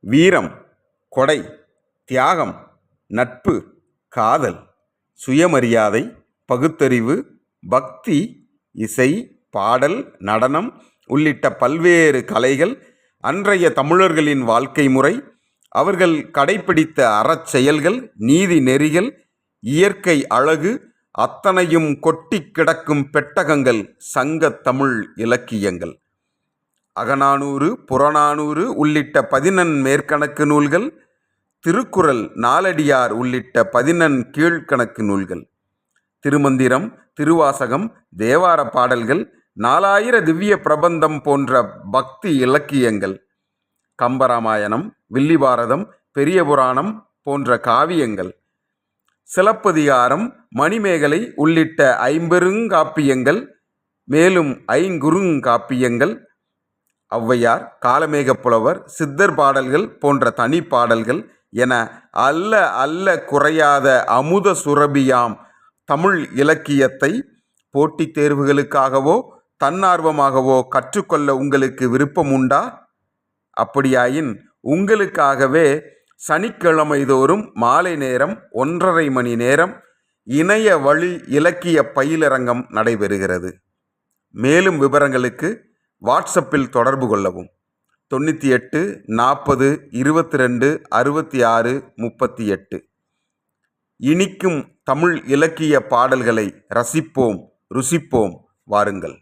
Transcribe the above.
வீரம் கொடை தியாகம் நட்பு காதல் சுயமரியாதை பகுத்தறிவு பக்தி இசை பாடல் நடனம் உள்ளிட்ட பல்வேறு கலைகள் அன்றைய தமிழர்களின் வாழ்க்கை முறை. அவர்கள் கடைப்பிடித்த அறச்செயல்கள் நீதி நெறிகள் இயற்கை அழகு அத்தனையும் கொட்டிக் கிடக்கும் பெட்டகங்கள் சங்கத்தமிழ் இலக்கியங்கள். அகநானூறு புறநானூறு உள்ளிட்ட பதினெண் மேற்கணக்கு நூல்கள் திருக்குறள் நாலடியார் உள்ளிட்ட பதினெண் கீழ்க்கணக்கு நூல்கள். திருமந்திரம் திருவாசகம் தேவார பாடல்கள் நாலாயிர திவ்ய பிரபந்தம் போன்ற பக்தி இலக்கியங்கள். கம்பராமாயணம் வில்லிபாரதம் பெரிய புராணம் போன்ற காவியங்கள். சிலப்பதிகாரம் மணிமேகலை உள்ளிட்ட ஐம்பெருங்காப்பியங்கள் மேலும் ஐங்குறுங்காப்பியங்கள் ஔவையார் காலமேகப் புலவர் சித்தர் பாடல்கள் போன்ற தனிப்பாடல்கள் என அல்ல அல்ல குறையாத அமுத சுரபியாம் தமிழ் இலக்கியத்தை போட்டித் தேர்வுகளுக்காகவோ தன்னார்வமாகவோ கற்றுக்கொள்ள உங்களுக்கு விருப்பம் உண்டா அப்படியாயின் உங்களுக்காகவே சனிக்கிழமை தோறும் மாலை நேரம் ஒன்றரை மணி நேரம் இணைய வழி இலக்கிய பயிலரங்கம் நடைபெறுகிறது. மேலும் விவரங்களுக்கு வாட்ஸ்அப்பில் தொடர்பு கொள்ளவும். தொண்ணூற்றி எட்டு நாற்பது இருபத்தி ரெண்டு அறுபத்தி ஆறு முப்பத்தி எட்டு இனிக்கும் தமிழ் இலக்கிய பாடல்களை ரசிப்போம் ருசிப்போம். வாருங்கள்.